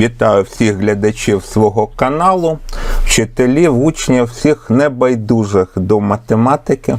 Вітаю всіх глядачів свого каналу, вчителів, учнів, всіх небайдужих до математики.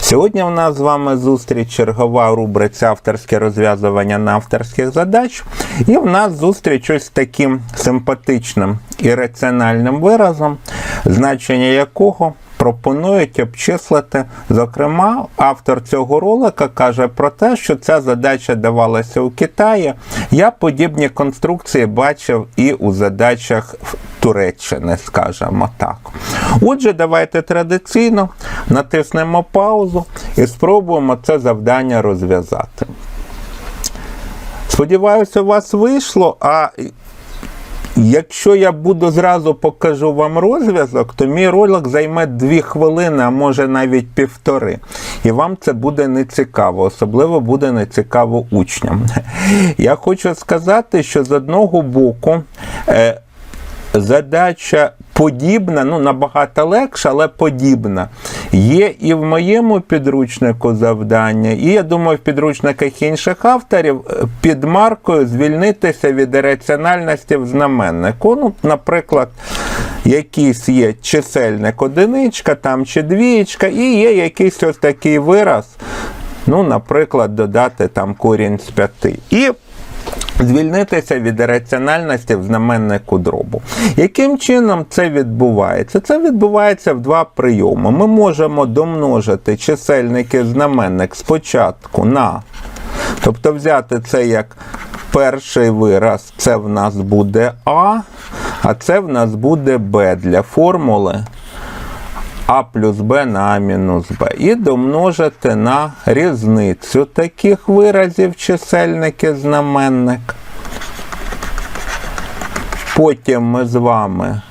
Сьогодні в нас з вами зустріч чергова у рубриці авторське розв'язування на авторських задач. І в нас зустріч ось таким симпатичним і раціональним виразом, значення якого пропонують обчислити. Зокрема, автор цього ролика каже про те, що ця задача давалася у Китаї. Я подібні конструкції бачив і у задачах Туреччини, скажімо так. Отже, давайте традиційно натиснемо паузу і спробуємо це завдання розв'язати. Сподіваюся, у вас вийшло. А Якщо я буду зразу покажу вам розв'язок, то мій ролик займе дві хвилини, а може навіть півтори. І вам це буде не цікаво, особливо буде не цікаво учням. Я хочу сказати, що з одного боку е, задача подібна, ну набагато легша, але подібна. Є і в моєму підручнику завдання, і я думаю, в підручниках інших авторів е, під маркою звільнитися від раціональності в знаменнику. Ну, наприклад, якийсь є чисельник одиничка там чи двієчка, і є якийсь ось такий вираз. Ну, наприклад, додати там корінь з п'яти. І Звільнитися від раціональності в знаменнику дробу. Яким чином це відбувається? Це відбувається в два прийоми. Ми можемо домножити чисельники знаменник спочатку на, тобто взяти це як перший вираз, це в нас буде А, а це в нас буде Б для формули а плюс Б на А мінус Б. І домножити на різницю таких виразів чисельник і знаменник. Потім ми з вами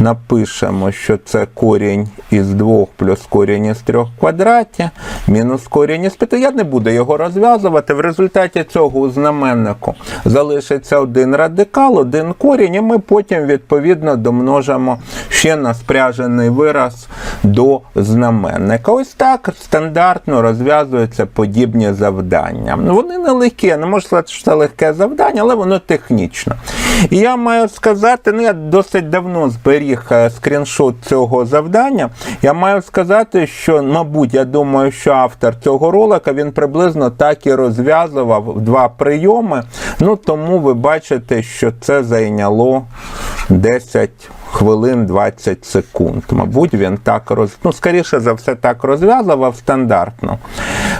напишемо, що це корінь із 2 плюс корінь із 3 в квадраті, мінус корінь із 5. Я не буду його розв'язувати. В результаті цього у знаменнику залишиться один радикал, один корінь, і ми потім, відповідно, домножимо ще на спряжений вираз до знаменника. Ось так стандартно розв'язуються подібні завдання. Вони не легкі, не можу сказати, що це легке завдання, але воно технічно. І я маю сказати, ну я досить давно зберіг е, скріншот цього завдання. Я маю сказати, що, мабуть, я думаю, що автор цього ролика він приблизно так і розв'язував два прийоми. Ну тому ви бачите, що це зайняло 10 хвилин 20 секунд. Мабуть, він так роз... ну, скоріше за все, так розв'язував стандартно.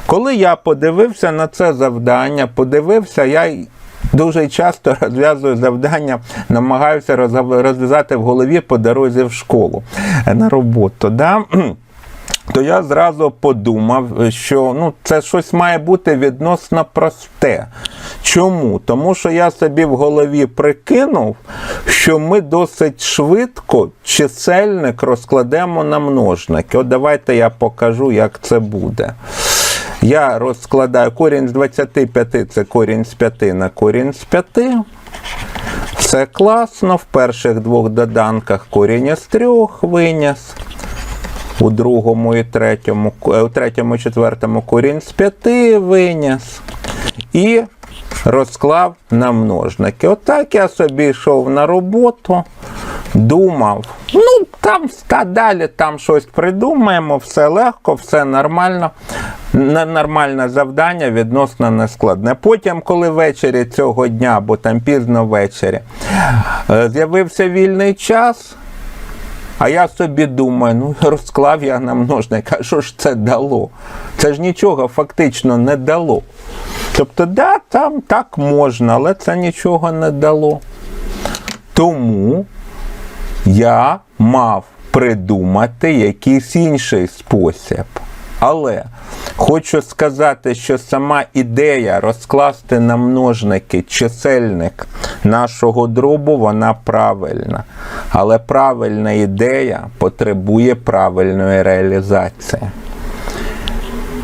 Коли я подивився на це завдання, подивився, я Дуже часто розв'язую завдання, намагаюся розв'язати в голові по дорозі в школу на роботу. Да? То я зразу подумав, що ну, це щось має бути відносно просте. Чому? Тому що я собі в голові прикинув, що ми досить швидко чисельник розкладемо на множники. От давайте я покажу, як це буде. Я розкладаю корінь з 25 це корінь з 5 на корінь з 5. Все класно. В перших двох доданках корінь із трьох виніс. У другому і третьому, у третьому і четвертому корінь з 5 виніс. І розклав на множники. Отак я собі йшов на роботу, думав. Ну, там та далі там щось придумаємо, все легко, все нормально. Нормальне завдання відносно нескладне. Потім, коли ввечері цього дня, бо там пізно ввечері, е, з'явився вільний час. А я собі думаю, ну розклав я на множник, а що ж це дало? Це ж нічого фактично не дало. Тобто, да, там так можна, але це нічого не дало. Тому я мав придумати якийсь інший спосіб. Але хочу сказати, що сама ідея розкласти на множники чисельник нашого дробу, вона правильна. Але правильна ідея потребує правильної реалізації.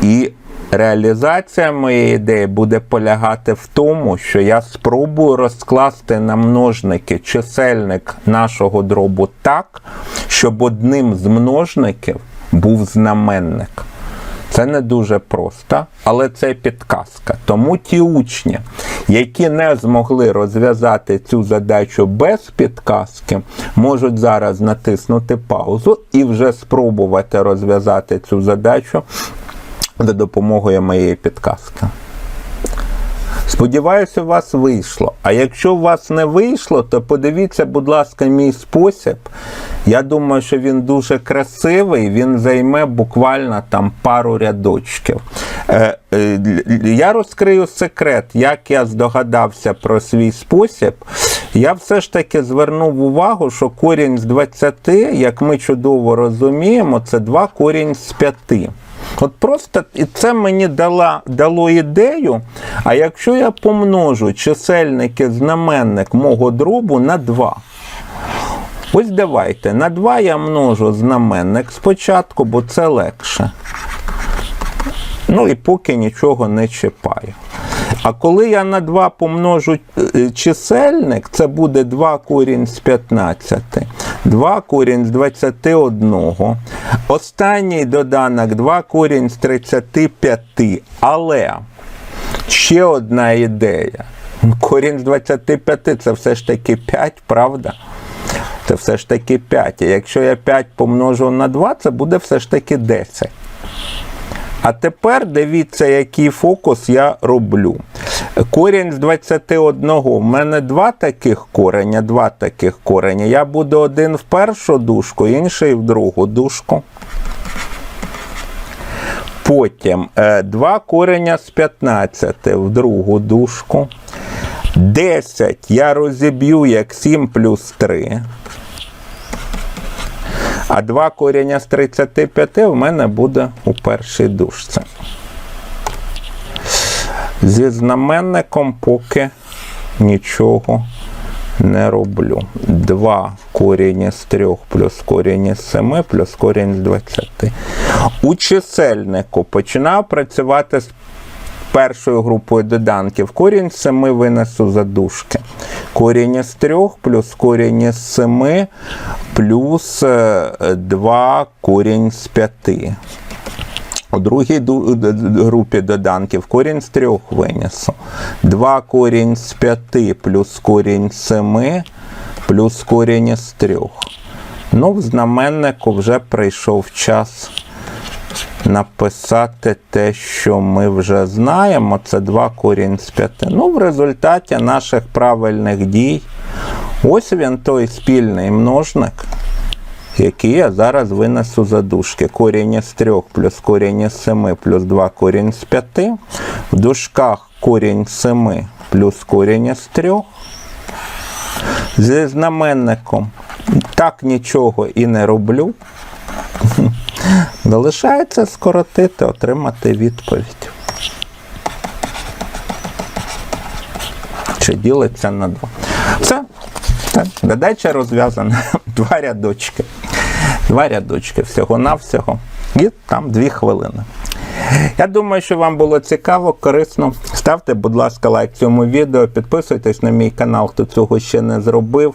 І реалізація моєї ідеї буде полягати в тому, що я спробую розкласти на множники чисельник нашого дробу так, щоб одним з множників був знаменник. Це не дуже просто, але це підказка. Тому ті учні, які не змогли розв'язати цю задачу без підказки, можуть зараз натиснути паузу і вже спробувати розв'язати цю задачу за допомогою моєї підказки. Сподіваюся, у вас вийшло. А якщо у вас не вийшло, то подивіться, будь ласка, мій спосіб. Я думаю, що він дуже красивий, він займе буквально там пару рядочків. Е, е, я розкрию секрет, як я здогадався про свій спосіб. Я все ж таки звернув увагу, що корінь з 20, як ми чудово розуміємо, це 2 корінь з 5. От просто це мені дала, дало ідею. А якщо я помножу чисельники знаменник мого дробу на 2. Ось давайте, на 2 я множу знаменник спочатку, бо це легше. Ну і поки нічого не чіпаю. А коли я на 2 помножу е, чисельник, це буде 2 корінь з 15, 2 корінь з 21. Останній доданок 2 корінь з 35. Але ще одна ідея. Корінь з 25 це все ж таки 5, правда? Це все ж таки 5. А якщо я 5 помножу на 2, це буде все ж таки 10. А тепер дивіться, який фокус я роблю. Корінь з 21. У мене два таких кореня, два таких кореня. Я буду один в першу дужку, інший в другу дужку. Потім е, 2 кореня з 15 в другу дужку. 10 я розіб'ю як 7 плюс 3. А 2 коріння з 35 в мене буде у першій дужці. Зі знаменником поки нічого не роблю. 2 корінь з 3 плюс корінь з 7 плюс корінь з 20. У чисельнику починав працювати з першою групою доданків. Корінь з 7 винесу за дужки. Корінь з 3 плюс корінь з 7 плюс 2 корінь з 5. У другій групі доданків корінь з 3 винесу. 2 корінь з 5 плюс корінь з 7 плюс корінь з 3. Ну, в знаменнику вже прийшов час написати те, що ми вже знаємо. Це 2 корінь з 5. Ну, в результаті наших правильних дій. Ось він той спільний множник, який я зараз винесу за дужки. Корінь з 3 плюс корінь з 7 плюс 2 корінь з 5. В дужках корінь з 7 плюс корінь з 3. Зі знаменником так нічого і не роблю. Залишається скоротити, отримати відповідь. Чи ділиться на два. Все. Задача розв'язана. Два рядочки. Два рядочки всього-навсього. І там дві хвилини. Я думаю, що вам було цікаво, корисно. Ставте, будь ласка, лайк цьому відео, підписуйтесь на мій канал, хто цього ще не зробив.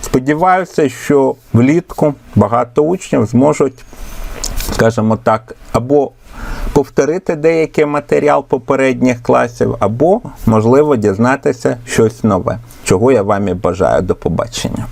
Сподіваюся, що влітку багато учнів зможуть, скажімо так, або повторити деякий матеріал попередніх класів, або, можливо, дізнатися щось нове, чого я вам і бажаю. До побачення.